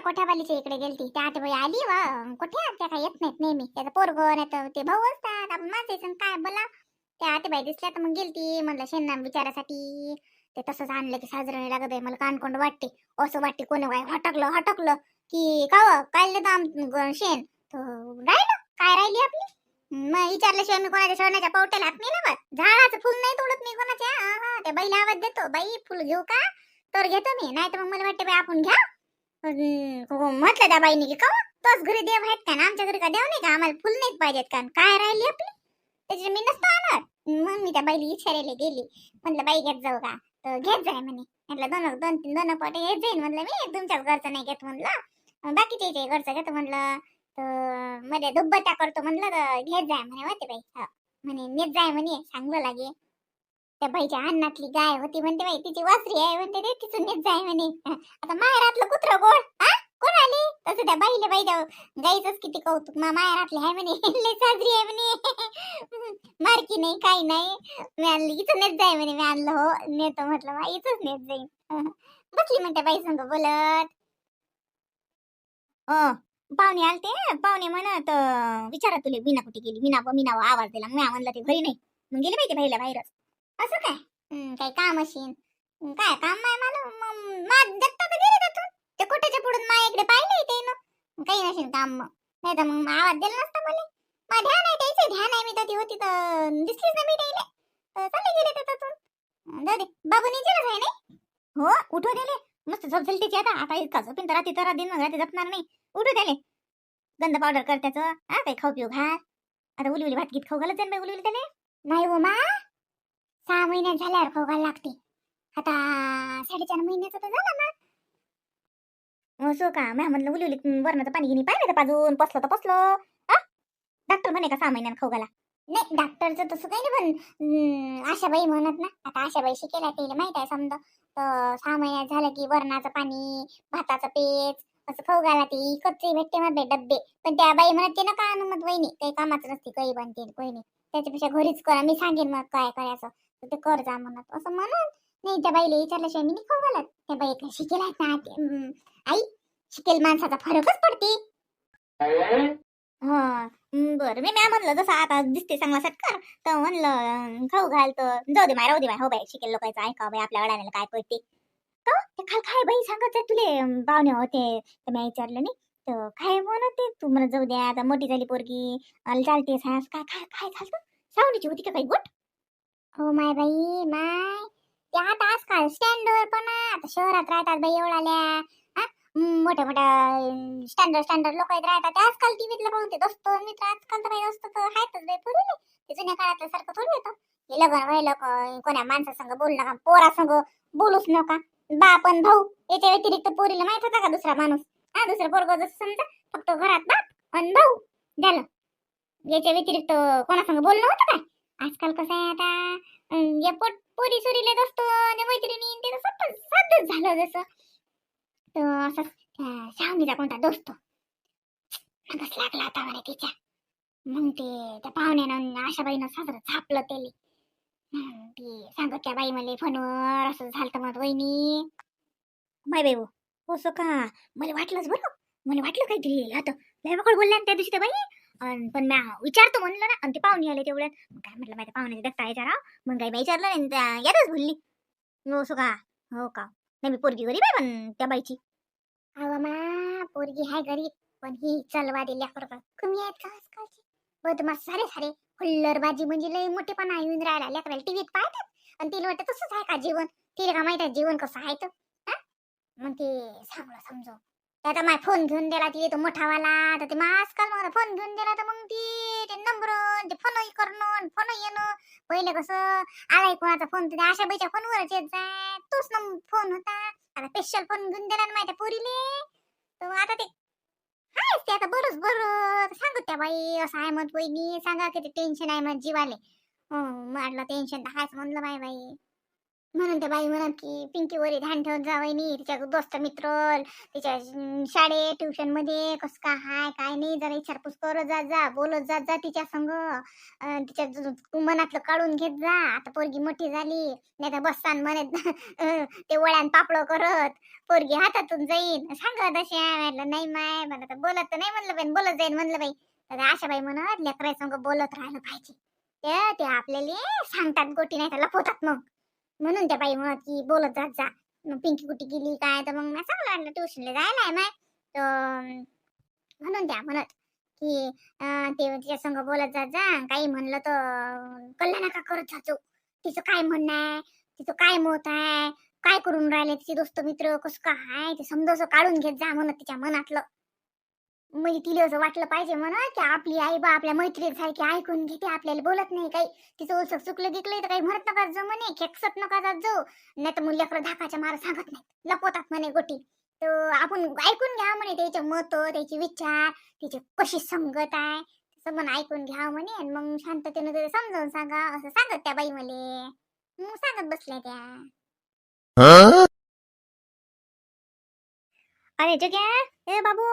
कोठ्यावालीच्या इकडे गेलती. त्या आतेबाई आली वा कोठ्या त्या काय येत नाहीत नेहमी. त्याचं पोरग नाही तर ते भाऊ असतात आपण माणसाचं काय बोला त्या आतेबाई दिसल्या तर मग गेलती म्हणलं शेणना विचारासाठी ते तसंच आणलं की साजरं लागत आहे मला कानकोंड वाटते. असं वाटते कोणी काय हटकलं हटकलं की काव हो, काढलं तर आम शेण? राहिलं? काय राहिली आपली? मग विचारल्याशिवाय मी कोणाच्या शेवण्याच्या पावट्याला हात नाही लावत. झाडाचं फुल नाही तोडत मी कोणाच्या. त्या बाईला आवाज देतो बाई फुल घेऊ का? तर घेतो मी. नाही तर मग मला वाटते बाई आपण घ्या. अं, म्हटलं त्या बाईने की का तोच घरी देव आहेत का ना? आमच्या घरी का देव नाही का? आम्हाला फुल नाहीच पाहिजेत का? काय राहिली आपली? त्याची मी नसतो आणत. मग मी त्या बाईला इचारायला गेली. म्हटलं बाई घेत जाऊ का? तर घेत जाय म्हणे. म्हटलं दोन दोन तीन दोन पोटे घेत जाईन. म्हटलं मी तुमच्याच घरचं नाही घेत. म्हटलं बाकी त्याच्या घरचं घेतो. म्हटलं तर मध्ये दुब्बत्या करतो. म्हटलं तर घेत जाय म्हणे होते बाई. हो. म्हणे नेत जाय म्हणे चांगलं लागे त्या बाईच्या अन्नातली गाय होती म्हणते बाई तिची वासरी आहे म्हणते रे तिचं नेत जाय म्हणे. आता माहेरातलं कुत्र गोड हा? कोण आली? तसं त्या बाईले बाई त्या गाईचंच किती कौतुक मा माहेरातली आहे म्हणे. लय साजरी आहे म्हणे. मारकी नाही काही नाही. मी आणली इथं नेत जाय म्हणे मी आणलं हो. नेतो म्हटलं बा इथंच नेत जाईन. बसली म्हणते बाई संग बोलत. हो पाहुणे आलते पाहुणे म्हणत विचारा तुले मीना कुठे गेली. मीना मीना आवाज दिला. मी म्हणलं ते घरी नाही. मग गेले माहिती बाईला बाहेरच. असं काय? काय काम असेल काय काम नाही मला मग मा दत्ता तर गेले तिथून ते कुठेच्या पुढून मा इकडे पाहिले ते ना? काही नसेल काम मग. नाही तर मग आवाज दिला नसता बोले मा ध्यान आहे त्याचे ध्यान आहे मी तर ती होती तर दिसलीच ना मी त्याला. तर चालले गेले ते तिथून. जाऊ दे. बाबू निचेलच आहे नाही? हो उठू दिले मस्त झोप झाली त्याची आता. आता इतका झोपीन तर रात्री तर दिन रात्री झोपणार नाही. उठू दिले गंध पावडर कर त्याचं. हा काही खाऊ पिऊ घाल. आता उली उली भात गीत खाऊ घालत जाईन बाई उली उली त्याने नाही हो मा. सहा महिन्यात झाल्यावर खाऊ घाल लागते. आता साडेचार महिन्याचा तर झाला ना. असो का? म्या म्हणलं उली उली वरणाचं पाणी घेणे पाहिलं तर पाजून पसलं तर पसलं. डॉक्टर म्हणे का सहा महिन्यात खाऊ घाला नाही डॉक्टरचं तसं काही नाही पण आशाबाई म्हणत ना. आता आशाबाई शिकेला तिला माहीत आहे समजा. तर सहा महिन्यात झालं की वरणाचं पाणी भाताचं पेच असं खाऊ घाला ती कच्चे भेटते मध्ये डब्बे. पण त्या बाई म्हणत ते नका अनुमत वहिनी काही कामाचं नसते काही बनते कोणी त्याच्यापेक्षा घरीच करा मी सांगेन मग काय करायचं. ते कर जा म्हणत. असं म्हणत नाही त्या बाईला विचारल्याशिवाय मी नाही खाऊ घालत. त्या बाई काय शिकेल आहेत ना ते, आई शिकेल माणसाचा फरकच पडते. हा बरं मी म्या म्हणलं जसं आता दिसते चांगला सटकार. तर म्हणलं अं, खाऊ घाल तर. जाऊ दे माय राहू दे माय हो बाई शिकेल लोकांचं. ऐका बाई आपल्या वडाला काय पडते का ते खाल खाय बाई सांगत आहे तुले अं, पाहुणे होते. तर मी विचारलं नाही तर काय म्हणत ते तू? म्हणत जाऊ द्या आता मोठी झाली पोरगी. चालते सास काय काय काय खालतं सावणीची होती का काही गोट? हो माय बाई माय. त्या आता आजकाल स्टँडवर पण आता शहरात राहतात बाई एवढाल्या हा? मोठ्या मोठ्या स्टँडर्ड स्टँडर्ड लोक येत राहतात. ते आजकाल टीव्हीतलं पाहून ते दोस्तो मित्र आजकाल तर बाई दोस्त तर आहेतच बाई पुरले ते जुन्या काळातल्या सारखं थोडी येतं हे लग्न व्हायला लोक कोण्या माणसासंग बोलू नका पोरा संग बोलूच नका. बाप आणि भाऊ याच्या व्यतिरिक्त पोरीला माहीत होता का दुसरा माणूस? हा दुसरा पोरग जसं समजा फक्त घरात बाप आणि भाऊ झालं. याच्या व्यतिरिक्त कोणासंग बोलणं होतं काय? आजकाल कसं आहे आता या पोट पोरी सुरीले दोस्त आणि मैत्रिणी ते तसं साधच झालं जसं. तर असं त्या कोणता दोस्त. नादच लागला आता म्हणे तिच्या. मग ते त्या पाहुण्यानं आशाबाईनं साजरं झापलं त्याले. ती सांगत त्या बाई मला फोनवर असं झालं मग वहिनी. माय बाई हो, हो असं का? मला वाटलंच बरं. मला वाटलं काहीतरी. आता लय बकड बोलल्या ना त्या दिवशी त्या बाई. अन पण म्या विचारतो म्हणलं ना आणि ते पाहुणे आले तेवढ्यात मग काय म्हटलं माहिती पाहुण्याचे दत्ता विचारा मग काही बाई विचारलं नाही त्या यातच बोलली हो का? हो का? नाही मी पोरगी गरीब आहे पण त्या बाईची. अहो मा पोरगी आहे गरीब पण ही चलवा दिल्या बरोबर कमी आहेत का आजकालची? बदमाश सारे सारे. हुल्लरबाजी म्हणजे लय मोठेपणा येऊन राहिला. लेकराला टीव्हीत पाहतात. आणि तिला वाटतं तसंच आहे का जीवन? तिला का माहीत आहे जीवन कसं आहे तर? हा? मग ते चांगलं समजव आता माझा फोन घेऊन दिला ती तो मोठावाला. तर ते मग आजकाल फोन घेऊन दिला तर मग ती ते नंबर ते फोन करणं फोन येणं. पहिले कसं आलाय कोणाचा फोन तिने आशा बैच्या फोनवरच येत जाय. तोच नंबर फोन होता. आता स्पेशल फोन घेऊन दिला ना माहिती पोरीले. तर आता ते हाय ते आता बरोच बरोच सांगत त्या बाई असं आहे मग बहिणी सांगा किती टेन्शन आहे मग जीवाले. म्हटलं टेन्शन तर हायच म्हणलं बाई बाई. म्हणून त्या बाई म्हणत की पिंकीवर ध्यान ठेवत जावं तिच्या दोस्त मित्र तिच्या शाळेत ट्युशनमध्ये कस काय हाय काय नाही जरा विचारपूस करत जात जा बोलत जात जा तिच्या संग. तिच्या मनातलं काढून घेत जा. आता पोरगी मोठी झाली नाही तर बसतान म्हणत ते वळ्यान पापड करत. पोरगी हातातून जाईन. सांगत अशी म्हटलं नाही माय मला तर बोलत तर नाही म्हणलं बाई बोलत जाईन म्हणलं बाई. तर आशा बाई म्हणत लेकराय संग बोलत राहिलं पाहिजे. ते ते आपल्याला सांगतात गोटी नाही तर लपवतात मग. म्हणून त्या बाई म्हणत की बोलत जात जा. मग पिंकी कुठे गेली काय? तर मग मी चांगलं वाटलं ट्युशनला जायला आहे माय. तर म्हणून त्या म्हणत की ते तिच्या संग बोलत जात जा. काही म्हणलं तर कल्ला नका करत जातो तिचं काय म्हणणं आहे? तिचं काय मत आहे? काय करून राहिले? तिचे दोस्त मित्र कसं काय ते समजा काढून घेत जा म्हणत तिच्या मनातलं. म्हणजे तिला असं वाटलं पाहिजे म्हणा की आपली आई बा आपल्या मैत्रीत सारखी ऐकून घेते आपल्याला बोलत नाही काही. तिचं ओळख चुकलं गिकलं तर काही म्हणत नका जाऊ म्हणे खेकसत नका जात जाऊ. नाही तर मुलं धाकाच्या मारा सांगत नाही लपवतात म्हणे गोटी. तर आपण ऐकून घ्या म्हणे त्याचे मत त्याचे विचार तिची कशी संगत आहे. तसं म्हण ऐकून घ्या म्हणे आणि मग शांततेने ते समजावून सांगा. असं सांगत त्या बाई मले. मग सांगत बसल्या त्या. अरे जग्या ए बाबू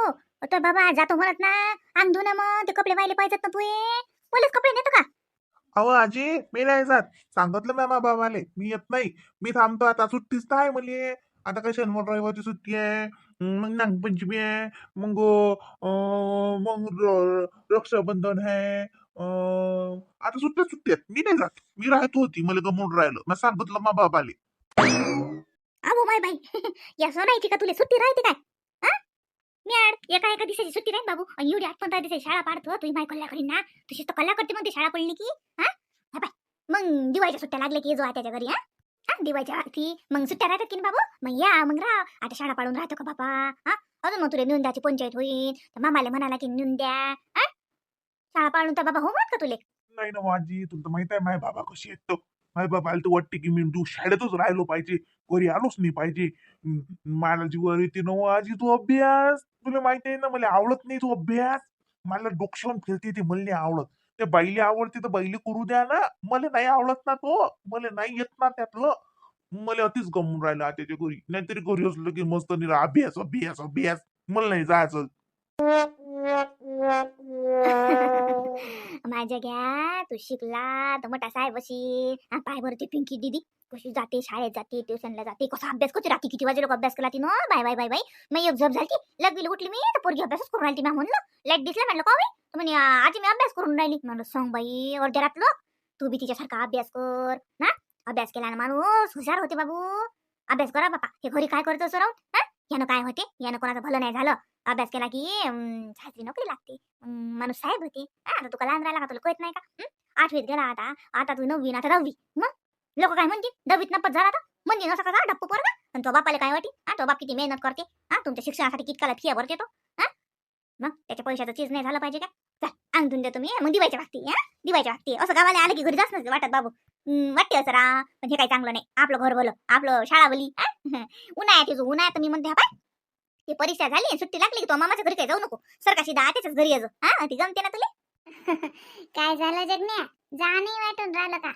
तर बाबा जातो म्हणत ना. अंग धुना मग ते कपडे वाहिले पाहिजेत ना तू पहिलेच कपडे नेतो का? अहो आजी मी नाही जात. सांगितलं ना बाबाले मी येत नाही. मी थांबतो आता सुट्टीच तर आहे मले. आता काय शनिवार रविवारची सुट्टी आहे. मग नागपंचमी आहे. मग अं, मग र- रक्षाबंधन आहे. अं, आता सुट्ट्या सुट्टी आहेत. मी नाही जात. मी राहतो होती मला गमून राहिलं. मी सांगितलं मा बाबाले. अबो माय बाई या सोनायची का तुला? सुट्टी राहते काय? मी आड एका एका दिवसाची सुट्टी नाही बाबू? आणि एवढी आठ पंधरा दिवसाची शाळा पाडतो तुम्ही माय कल्ला करीन ना. तशी तर कल्ला करते म्हणते शाळा पडली की. हा? पाय मग दिवाळीच्या सुट्ट्या लागल्या की जो आहे त्याच्या घरी हा? हा दिवाळीच्या ती मग सुट्ट्या राहतात की बाबू? मग या मग राह. आता शाळा पाडून राहतो का बाबा? हा? अजून मग तुला नेऊन पंचायत होईल. तर मामाला म्हणाला की नेऊन द्या हा? शाळा पाडून तर बाबा हो म्हणत का तुले? नाही ना माझी तुला तर माहीत आहे माय बाबा कशी येतो माय बाबा तर वाटते की मी तू शाळेतच राहिलो पाहिजे घरी आलोच नाही पाहिजे. मला जीवर येते ना हो आजी तू अभ्यास. तुला माहिती आहे ना मला आवडत नाही तू अभ्यास. मला डोक्षण फिरते ते मला नाही आवडत. ते बाईले आवडते तर बाईले करू द्या ना. मला नाही आवडत ना तो. मला नाही येत ना त्यातलं. मला अतिच गमून राहिलं त्याच्या घरी. नाहीतरी घरी असलं की मस्त निरा अभ्यास अभ्यास अभ्यास. मला नाही जायचं. माझ्या घ्या, तू शिकला, तर मोठा साहेब अशी पाय बरं ती पिंकी दिदी. कशी जाते, शाळेत जाते ट्युशनला जाते. कसा अभ्यास करते, रात्री किती वाजे लोक अभ्यास केला ती no? Bye bye bye bye. मी एक झोप झाली लगेली उठली मी, तर पोरगी अभ्यासच करून राहिली मी म्हणलं लाईट दिसला, म्हणलं, का म्हणे, आजी, मी अभ्यास करून राहिली. म्हणलं, सांग बाई, अर्ध्या रातलं तू बी तिच्यासारखा अभ्यास कर, ना? अभ्यास केला ना माणूस, हुशार होते बाबू. अभ्यास करा बापा. हे घरी काय करतो राहून हा? यानं काय होते? यानं कोणाचं भलं नाही झालं. अभ्यास केला की छात्री नोकरी लागते. माणूस साहेब होते. आता तुका लहान राहिला का तुला कळत नाही का? आठवीत गेला आता. आता तू नववी आता दहावी मग? लोक काय म्हणतील? दहावीत नपत झाला आता म्हणजे नसा कसा डप्पू पोरगा? आणि तो बापाला काय वाटी हा तो बाप किती मेहनत करते? हा तुमच्या शिक्षणासाठी कितकाला फिया भरते तो? हा? मग त्याच्या पैशाचं चीज नाही झालं पाहिजे का? चल अंगठून देतो मी. मग दिवायच्या वागती हा? दिवायच्या वागती असं गावाला आलं की घरी जास्त नसते वाटत बाबू. वाटते असं रा पण हे काही चांगलं नाही. आपलं घर भलं. आपलं शाळा भली उन्हाळ्यात येतो उन्हाळ्यात मी म्हणते हा पाय ती परीक्षा झाली सुट्टी लागली की तो मामाच्या घरी काय जाऊ नको. सरकाशी दहा त्याच्याच घरी येतो हा? ती जमते ना तुला? काय झालं जगण्या? जा नाही वाटून राहिलं का?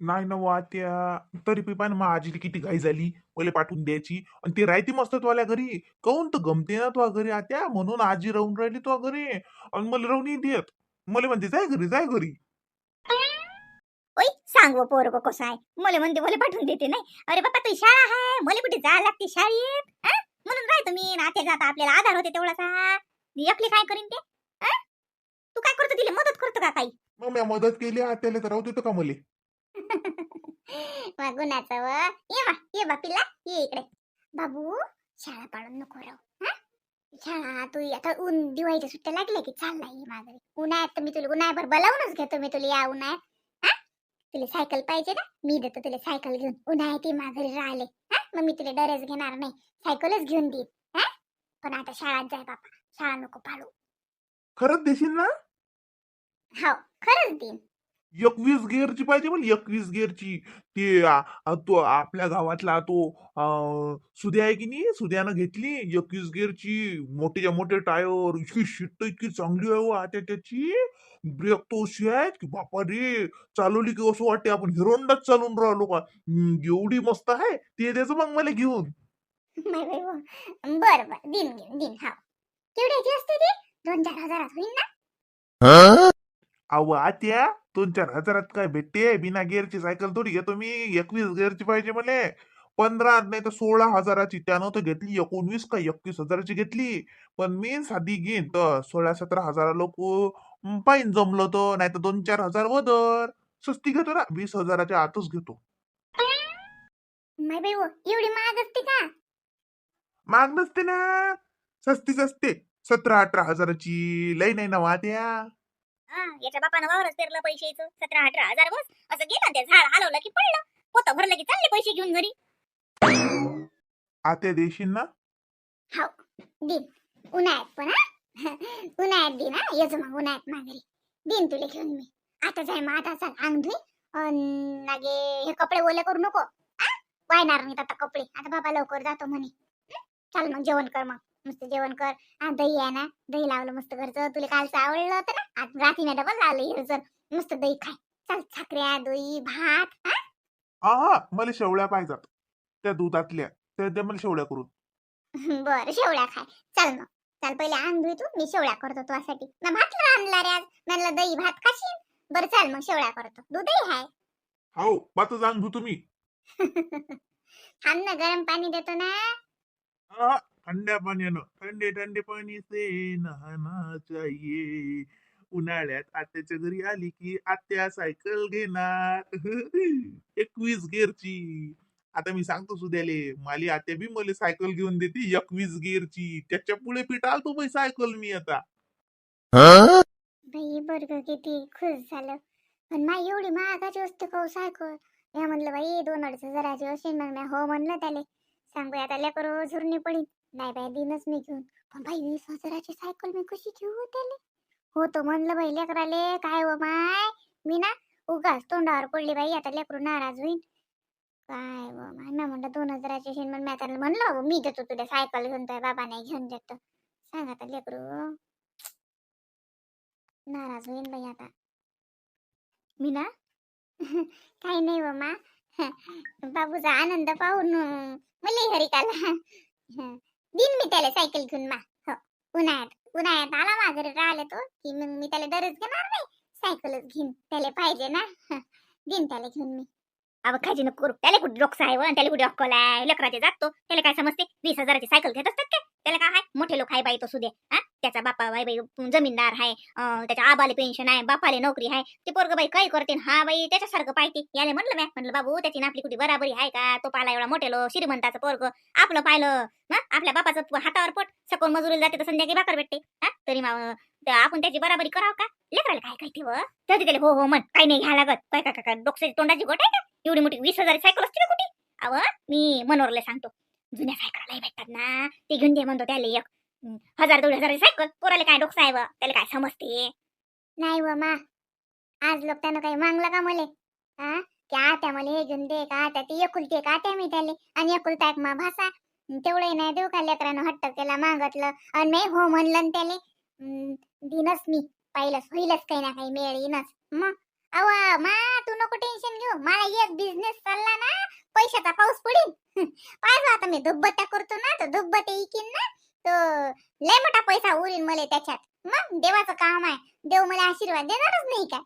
नाही ना वा त्या. तरी पी पण मग आजीला किती घाई झाली. मला पाठवून द्यायची. आणि ते राहते मस्त तुला घरी. काऊन तर गमते ना तुझ्या घरी आत्या? म्हणून आजी राहून राहिली तुझ्या घरी. आणि मला राहून नाही देत. मला म्हणते जाय घरी जाय घरी. ओय सांग वो पोरग कसं आहे? मला म्हणते मला पाठवून देते नाही. अरे बाबा तुझी शाळा आहे मला कुठे जायला लागते शाळेत? हा? म्हणून राहतो मी. नाते जाता आपल्याला आधार होते तेवढासा. एकली काय करीन ते? हा? तू काय करतो? तिला मदत करतो का काही? मग मी मदत केली आत्याला तर राहू देतो का मला? गुणाचं व. ये बा ये बा पिला ये इकडे. बाबू शाळा पाडून नको राहू हा? शाळा तू आता ऊन दिवाळीच्या सुट्ट्या लागल्या की चालला ये माघारी. उन्हाळ्यात तर मी तुला उन्हाळ्याभर बोलावूनच घेतो मी तुला या उन्हाळ्यात तुला सायकल पाहिजे ना? मी देतो तुला सायकल घेऊन. उन्हाळ्यात माघारी राहिले हा? मग मी तुला डरेस घेणार नाही सायकलच घेऊन देईन हा? पण आता शाळात जाय बापा शाळा नको पाडू. खरंच देशील ना? हो खरंच देईन. एकवीस गिअरची पाहिजे मला एकवीस गिअरची. ते तो आपल्या गावातला तो सुद्या आहे की नाही सुद्यानं घेतली. एकवीस गिअरची मोठेच्या मोठे टायर इतकी शिट्ट इतकी चांगली आहे हो आता त्याची. ब्रेक तो अशी आहेत की बापा रे चालवली की असं वाटते आपण हिरोंडाच चालून राहिलो का? एवढी मस्त आहे ते द्यायचं मग मला घेऊन. बर बर दिन दिन. हा केवढ्याची असते ती? दोन चार हजारात होईल ना? अहो आत्या दोन चार हजारात काय भेटते? बिना गिअरची सायकल थोडी घेतो मी. एकवीस गिअरची पाहिजे मला पंधरा नाही तर सोळा हजाराची. त्यानं तर घेतली एकोणवीस का एकवीस हजाराची घेतली. पण मी साधी घेईन तर सोळा सतरा हजारा लोक पाहिन जमलं तर. नाही तर दोन चार हजार वदर सस्ती घेतो ना. वीस हजाराच्या आतच घेतो. बाई एवढी महाग असते का? माग नसते ना. सस्तीच असते. सतरा अठरा हजाराची. लई नाही ना वाट्या हा, याच्या बापानं वावरच पेरलं पैशाचं. सतरा अठरा हजार बस. असं गेलं ते झाड हलवलं की पडलं. पोत भरलं की चालले पैसे घेऊन घरी. आत्या देशील ना? हाव दिन उन्हाळ्यात पण हा. उन्हाळ्यात दिन हा. येतो मग उन्हाळ्यात माघारी. दिन तुला घेऊन मी. आता जाय मग आता चाल अंग धुई अन लागे हे कपडे ओले करू नको. हा? वायणार नाहीत आता कपडे. आता बाबा लवकर जातो म्हणे. हं? चाल मग जेवण कर मग. मस्त जेवण कर. हा दही आहे ना दही लावलं मस्त घरचं. तुला कालचं आवडलं होतं ना? आज रात्रीने डबल लावलं हिरचं. मस्त दही खाय. चल साखऱ्या दही भात हा? हा हा मला शेवळ्या पाहिजेत. त्या दुधातल्या. त्या मला शेवळ्या करून. बर शेवळ्या खाय. चल मग. चल पहिले आण धुई तू. मी शेवळ्या करतो तुझ्यासाठी. ना भात आणला रे आज. म्हणलं दही भात खाशील बरं चाल मग शेवळ्या करतो. दूधही हाय. हो बात जाण धू तुम्ही. थांब ना गरम पाणी देतो ना. हा, थंड्या पाण्यानं थंडे थंडे पाणी से नहाना चाहिए. उन्हाळ्यात आत्याच्या घरी आली की आत्या सायकल घेणार. एकवीस गिअरची आता मी सांगतो सुद्याले माली आत्या बी मला सायकल घेऊन देते एकवीस गिअरची त्याच्या पुढे पिटाल तो बाई सायकल मी आता. बाई बरग किती खुश झालं. पण माय एवढी महागाची वस्तू खाऊ सायकल. या म्हणलं बाई दोन अडीच हजाराची असेल. मग मी हो म्हणलं त्याले. सांगू आता लेकर झुरणी पडीन. नाही बाई दिनच मी घेऊन. पण बाई वीस हजाराची सायकल मी कशी घेऊ त्याले? हो तो म्हणलं बाई लेकराले काय व माय? मी ना उगाच तोंडावर पडली बाई आता लेकरू नाराज होईन. काय व माय? मी म्हणलं दोन हजाराची शेण मग मी आता म्हणलं मी देतो तुला सायकल घेऊन तुझ्या बाबा नाही घेऊन देतो. सांग आता लेकरू. नाराज होईन बाई आता. मी ना काही नाही व मा. बाबूचा आनंद पाहून मुली घरी काला दिन मी त्याला सायकल घेऊन मा. हो उन्हाळ्यात उन्हाळ्यात आला मा घरी तो की मग मी त्याला दरच घेणार नाही सायकलच घेईन. त्याला पाहिजे ना. दिन त्याला घेऊन मी. अव खाजी नको करू. त्याला कुठे डोकस आहे त्याला कुठे अक्कल आहे? लेकराचे जातो त्याला काय समजते? वीस हजाराची सायकल घेत असतात काय? त्याला काय आहे मोठे लोक आहे बाई तो सुदे हा? त्याचा बापा बाई बाई जमीनदार आहे त्याच्या आबाले पेन्शन आहे बापाले नोकरी आहे ते पोरग बाई काय करते? हा बाई त्याच्यासारखं पाहिजे याने म्हणलं मी म्हणलं बाबू त्याची ना आपली कुठे बराबरी आहे का? तो पाला एवढा मोठेलो श्रीमंताचं पोरग. आपलं पाहिलं ना आपल्या बापाचं हातावर पोट. सकून मजुरीला जाते तर संध्याकाळी भाकर भेटते हा? तरी आपण त्याची बराबरी करावं का? लेकराला काय काय ठेव तर त्याला हो हो म्हण. काही नाही घ्या लागत. काय काय काय डोक्याची तोंडाची गोट आहे का? एवढी मोठी वीस हजार सायकल असते ना कुठे? अव मी मनोरला सांगतो. जुन्या सायकल भेटतात ना. ते घेऊन दे म्हणतो त्याला एक. हजार दोन हजार सायकल. पोराला काय डोकं आहे व त्याला काय समजते? नाही व मा. आज लोक त्यानं काही मागलं का मले? हा त्या त्या मला हे घेऊन दे का? त्या ती एकुलते का? त्या मी त्याले. आणि एकुलता एक मा भासा तेवढंही नाही देऊ का लेकरानं हट्ट केला मागतलं. आणि मी हो म्हणलं त्याले दिनच मी. पाहिलंच होईलच काही ना काही मेळ येईनच मग? अव मा तू नको टेन्शन घेऊ. मला एक बिझनेस चालला ना. पैशाचा पाऊस पडेल. पाहिजे आता मी दुब्बत्या करतो ना तर दुब्बत्या इकीन ना तर लय मोठा पैसा उरील मला त्याच्यात. मग देवाचं काम आहे. देव मला आशीर्वाद देणारच नाही काय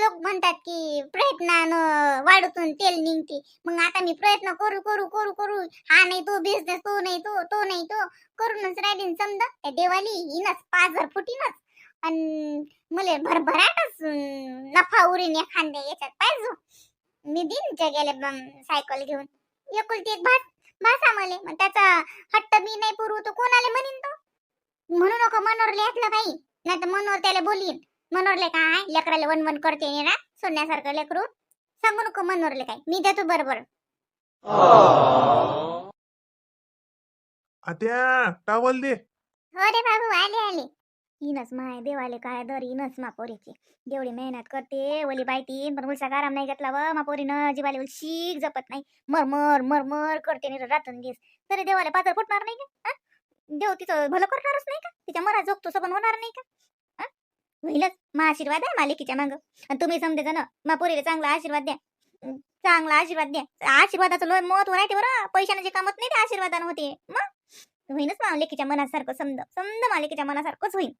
लोक म्हणतात की प्रयत्नानं वाढूतून तेल निघते. मग आता मी प्रयत्न करू करू करू करू. हा नाही तो बिझनेस तो नाही तो तो नाही तो. करूनच राहिली समजा. त्या देवाली येईनच पाच हजार फुटीनच. आणि मला भरभराटच नफा उरीन एखाद्या याच्यात. पाहिजे मी दिन गेले सायकल घेऊन. एकुलती एक भात भाषा मले. मग त्याचा हट्ट मी नाही पुरवू तो कोणाला म्हणीन तो? म्हणू नको मनोरले यातलं काही नाही तर मनोर त्याला बोलीन. मनोरले काय लेकराला वन वन करते नी सोन्यासारखं लेकरू सांगू नको मनोरले काय. मी देतो बरोबर. आत्या टावल दे. हो रे बाबू आले आले. इनच माय देवाले काय दर इनच मा पोरीची. जेवढी मेहनत करते ओली बाई तीन पण उलसा आराम नाही घेतला व मा पोरीनं जीवाले शीक जपत नाही. मरमर मरमर करते नि रातून दिस तरी देवाला पात्र फुटणार नाही का? देव तिचं भलं करणारच नाही का? तिच्या मरा जोगतो पण होणार नाही का? होईलच. मा आशीर्वाद आहे मालिकीच्या माग. आणि तुम्ही समजे जण मा पोरीला चांगला आशीर्वाद द्या. चांगला आशीर्वाद द्या. आशीर्वादाचं लोय महत्त्व राहते बरं. पैशाने जे कामत नाही ते आशीर्वादानं होते. मग? होईनच मालिकेच्या मनासारखं समज समज मालिकेच्या मनासारखंच होईल